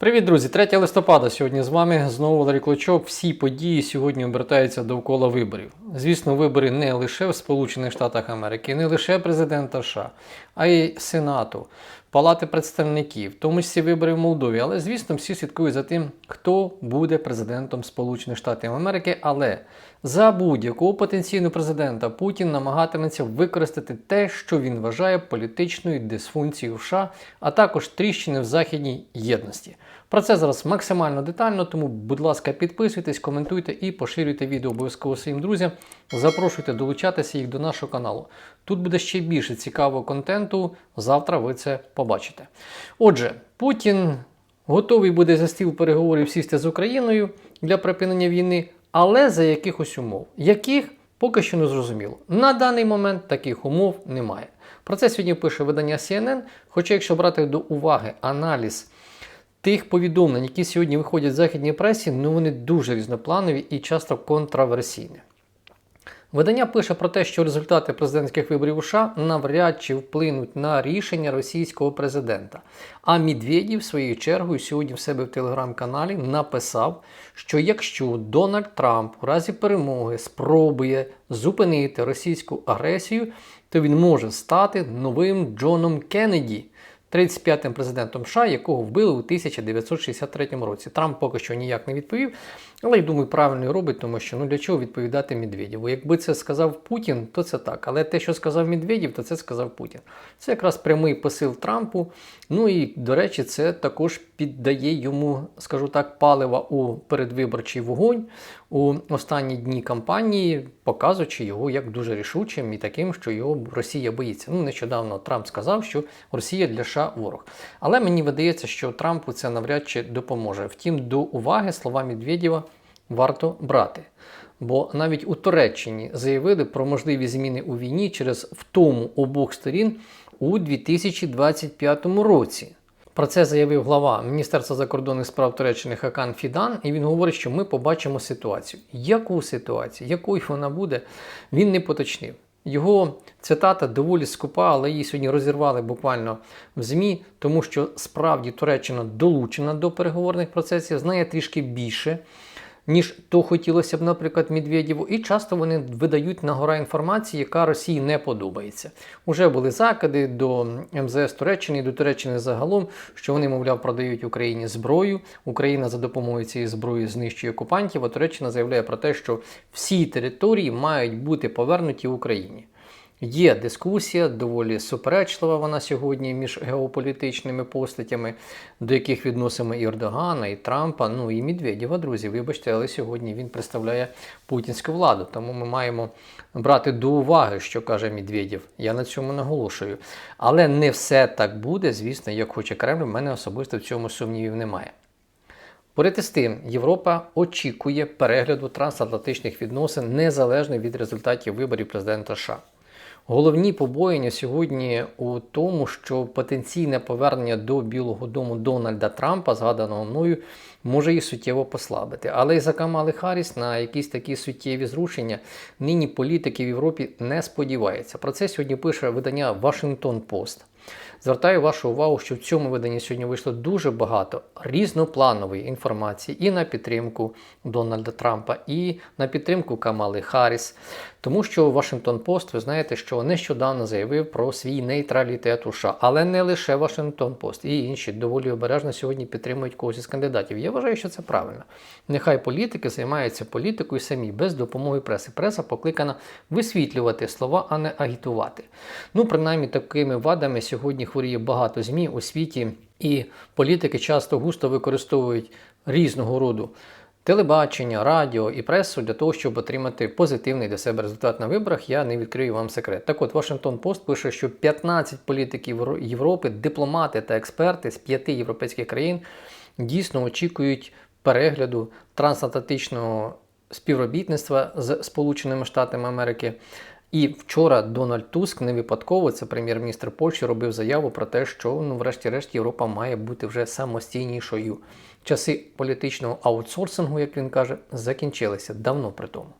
Привіт, друзі! 3 листопада сьогодні з вами знову Валерій Клочок. Всі події сьогодні обертаються довкола виборів. Звісно, вибори не лише в Сполучених Штатах Америки, не лише президента США, а й Сенату, Палати представників, в тому числі вибори в Молдові. Але, звісно, всі слідкують за тим, хто буде президентом Сполучених Штатів Америки. Але за будь-якого потенційного президента Путін намагатиметься використати те, що він вважає політичною дисфункцією США, а також тріщини в західній єдності. Про це зараз максимально детально, тому, будь ласка, підписуйтесь, коментуйте і поширюйте відео обов'язково своїм друзям. Запрошуйте долучатися їх до нашого каналу. Тут буде ще більше цікавого контенту. Завтра ви це побачите. Отже, Путін готовий буде за стіл переговорів сісти з Україною для припинення війни, але за якихось умов. Яких поки що не зрозуміло. На даний момент таких умов немає. Про це сьогодні пише видання CNN. Хоча, якщо брати до уваги аналіз тих повідомлень, які сьогодні виходять в західній пресі, ну вони дуже різнопланові і часто контраверсійні. Видання пише про те, що результати президентських виборів у США навряд чи вплинуть на рішення російського президента. А Медведєв своєю чергою сьогодні в себе в телеграм-каналі написав, що якщо Дональд Трамп у разі перемоги спробує зупинити російську агресію, то він може стати новим Джоном Кеннеді. 35-м президентом США, якого вбили у 1963 році. Трамп поки що ніяк не відповів, але я думаю, правильно робить, тому що ну для чого відповідати Медведєву? Якби це сказав Путін, то це так. Але те, що сказав Медведєв, то це сказав Путін. Це якраз прямий посил Трампу. Ну і до речі, це також піддає йому, скажу так, палива у передвиборчий вогонь у останні дні кампанії, показуючи його як дуже рішучим і таким, що його Росія боїться. Ну, нещодавно Трамп сказав, що Росія для США ворог. Але мені видається, що Трампу це навряд чи допоможе. Втім, до уваги слова Медведєва варто брати. Бо навіть у Туреччині заявили про можливі зміни у війні через втому обох сторін у 2025 році. Про це заявив глава Міністерства закордонних справ Туреччини Хакан Фідан, і він говорить, що ми побачимо ситуацію. Яку ситуацію, якою вона буде, він не поточнив. Його цитата доволі скупа, але її сьогодні розірвали буквально в ЗМІ, тому що справді Туреччина долучена до переговорних процесів, знає трішки більше ніж то хотілося б, наприклад, Медведєву, і часто вони видають на гора інформації, яка Росії не подобається. Уже були закиди до МЗС Туреччини до Туреччини загалом, що вони, мовляв, продають Україні зброю. Україна за допомогою цієї зброї знищує окупантів. А Туреччина заявляє про те, що всі території мають бути повернуті Україні. Є дискусія, доволі суперечлива вона сьогодні між геополітичними постатями, до яких відносимо і Ердогана, і Трампа, ну і Медведєва, друзі. Вибачте, але сьогодні він представляє путінську владу. Тому ми маємо брати до уваги, що каже Медведєв. Я на цьому наголошую. Але не все так буде, звісно, як хоче Кремль. У мене особисто в цьому сумнівів немає. Поряд із тим, Європа очікує перегляду трансатлантичних відносин незалежно від результатів виборів президента США. Головні побоєння сьогодні у тому, що потенційне повернення до Білого Дому Дональда Трампа, згаданого мною, може її суттєво послабити. Але і за Камали Харріс на якісь такі суттєві зрушення нині політики в Європі не сподіваються. Про це сьогодні пише видання Вашингтон Пост. Звертаю вашу увагу, що в цьому виданні сьогодні вийшло дуже багато різнопланової інформації і на підтримку Дональда Трампа, і на підтримку Камали Харріс. Тому що Вашингтон Пост, ви знаєте, що нещодавно заявив про свій нейтралітет у США. Але не лише Вашингтон Пост, і інші доволі обережно сьогодні підтримують когось із кандидатів. Я вважаю, що це правильно. Нехай політики займаються політикою самі, без допомоги преси. Преса покликана висвітлювати слова, а не агітувати. Ну, принаймні, такими вадами сьогодні хворіє багато ЗМІ у світі, і політики часто густо використовують різного роду. Телебачення, радіо і пресу для того, щоб отримати позитивний для себе результат на виборах, я не відкрию вам секрет. Так от Вашингтон Пост пише, що 15 політиків Європи, дипломати та експерти з п'яти європейських країн дійсно очікують перегляду трансатлантичного співробітництва з Сполученими Штатами Америки. І вчора Дональд Туск не випадково, це прем'єр-міністр Польщі, робив заяву про те, що ну, врешті-решт Європа має бути вже самостійнішою. Часи політичного аутсорсингу, як він каже, закінчилися давно при тому.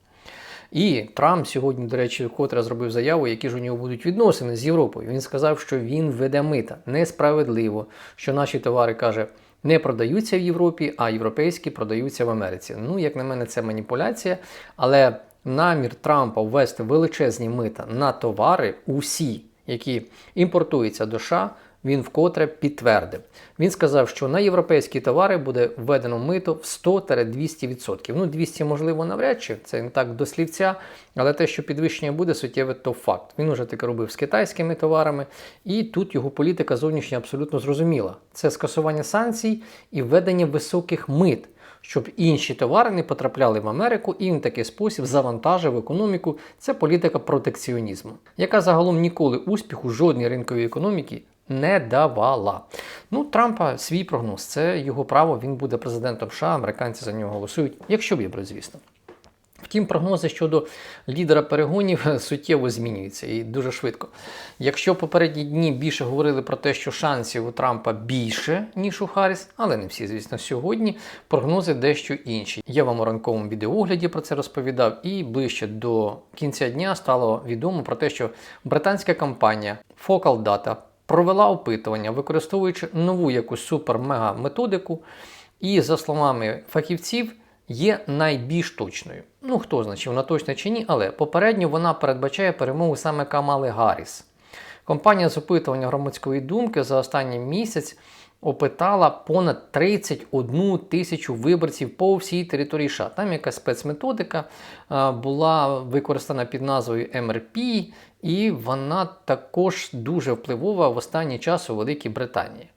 І Трамп сьогодні, до речі, вкотре зробив заяву, які ж у нього будуть відносини з Європою. Він сказав, що він веде мита несправедливо, що наші товари каже не продаються в Європі, а європейські продаються в Америці. Ну, як на мене, це маніпуляція, але намір Трампа ввести величезні мита на товари, усі, які імпортуються до США, він вкотре підтвердив. Він сказав, що на європейські товари буде введено мито в 100-200%. Ну, 200, можливо, навряд чи, це не так до слівця, але те, що підвищення буде суттєве, то факт. Він уже таке робив з китайськими товарами, і тут його політика зовнішня абсолютно зрозуміла. Це скасування санкцій і введення високих мит. Щоб інші товари не потрапляли в Америку, і в такий спосіб завантажив економіку. Це політика протекціонізму, яка загалом ніколи успіху жодній ринковій економіки не давала. Ну, Трампа свій прогноз. Це його право. Він буде президентом США. Американці за нього голосують, якщо виберуть, звісно. Втім, прогнози щодо лідера перегонів суттєво змінюються і дуже швидко. Якщо попередні дні більше говорили про те, що шансів у Трампа більше, ніж у Харріс, але не всі, звісно, сьогодні прогнози дещо інші. Я вам у ранковому відеоогляді про це розповідав, і ближче до кінця дня стало відомо про те, що британська компанія Focal Data провела опитування, використовуючи нову якусь супер-мега методику, і, за словами фахівців, є найбільш точною. Ну, хто знає, чи вона точна чи ні, але попередньо вона передбачає перемогу саме Камали Гарріс. Компанія з опитування громадської думки за останній місяць опитала понад 31 тисячу виборців по всій території США. Там якась спецметодика була використана під назвою МРП, і вона також дуже впливова в останній час у Великій Британії.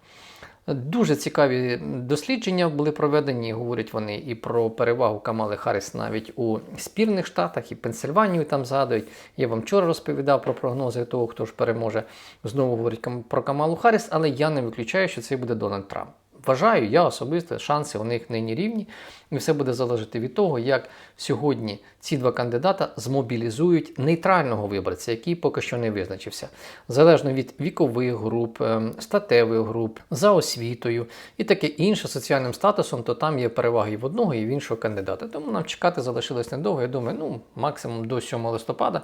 Дуже цікаві дослідження були проведені. Говорять вони і про перевагу Камали Харріс навіть у спірних штатах, і Пенсильванію там згадують. Я вам вчора розповідав про прогнози того, хто ж переможе. Знову говорять про Камалу Харріс, але я не виключаю, що це буде Дональд Трамп. Вважаю, я особисто шанси у них нині рівні, і все буде залежати від того, як сьогодні ці два кандидата змобілізують нейтрального виборця, який поки що не визначився, залежно від вікових груп, ем, статевих груп, за освітою і таке інше соціальним статусом, то там є переваги і в одного, і в іншого кандидата. Тому нам чекати залишилось недовго. Я думаю, ну максимум до 7 листопада.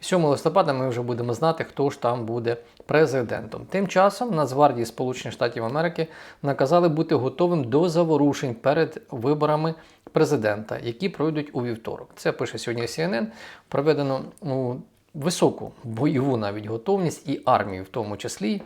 7 листопада ми вже будемо знати, хто ж там буде президентом. Тим часом Нацгвардії Сполучених Штатів Америки наказали бути готовим до заворушень перед виборами президента, які пройдуть у вівторок. Це пише сьогодні CNN. Проведено ну, високу бойову навіть готовність і армію, в тому числі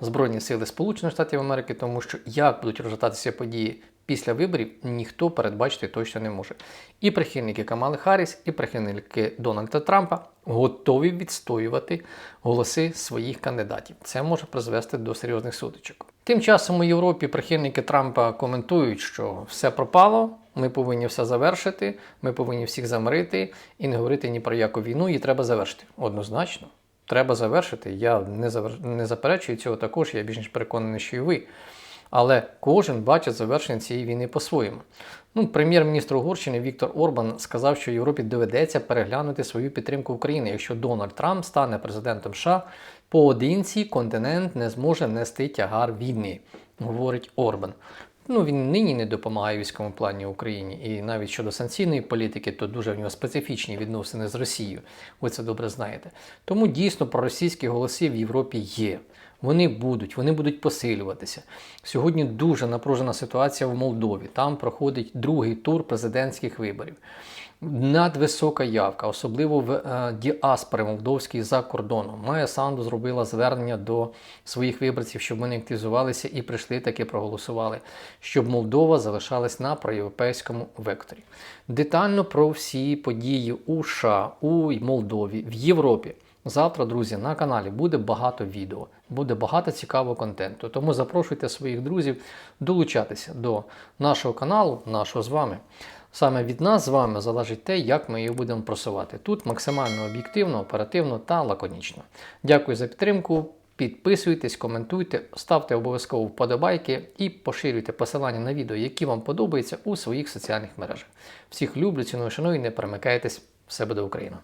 Збройні сили Сполучених Штатів Америки, тому що як будуть розгортатися події після виборів, ніхто передбачити точно не може. І прихильники Камали Харріс, і прихильники Дональда Трампа готові відстоювати голоси своїх кандидатів. Це може призвести до серйозних сутичок. Тим часом у Європі прихильники Трампа коментують, що все пропало. Ми повинні все завершити, ми повинні всіх замирити і не говорити ні про яку війну, її треба завершити. Однозначно, треба завершити. Я не завер... не заперечую цього також, я більш ніж переконаний, що і ви. Але кожен бачить завершення цієї війни по-своєму. Ну, Прем'єр-міністр Угорщини Віктор Орбан сказав, що Європі доведеться переглянути свою підтримку України, якщо Дональд Трамп стане президентом США, поодинці континент не зможе нести тягар війни, говорить Орбан. Ну, він нині не допомагає військовому плані Україні. І навіть щодо санкційної політики, то дуже в нього специфічні відносини з Росією. Ви це добре знаєте. Тому дійсно проросійські голоси в Європі є. Вони будуть, вони будуть посилюватися. Сьогодні дуже напружена ситуація в Молдові. Там проходить другий тур президентських виборів. Надвисока явка, особливо в е, діаспори молдовській за кордоном. Майя Санду зробила звернення до своїх виборців, щоб вони активізувалися і прийшли таки проголосували, щоб Молдова залишалась на проєвропейському векторі. Детально про всі події у США, у Молдові, в Європі. Завтра, друзі, на каналі буде багато відео, буде багато цікавого контенту. Тому запрошуйте своїх друзів долучатися до нашого каналу, нашого з вами. Саме від нас з вами залежить те, як ми її будемо просувати. Тут максимально об'єктивно, оперативно та лаконічно. Дякую за підтримку. Підписуйтесь, коментуйте, ставте обов'язково вподобайки і поширюйте посилання на відео, які вам подобаються у своїх соціальних мережах. Всіх люблю, ціную, шаную і не перемикайтесь. Все буде Україна!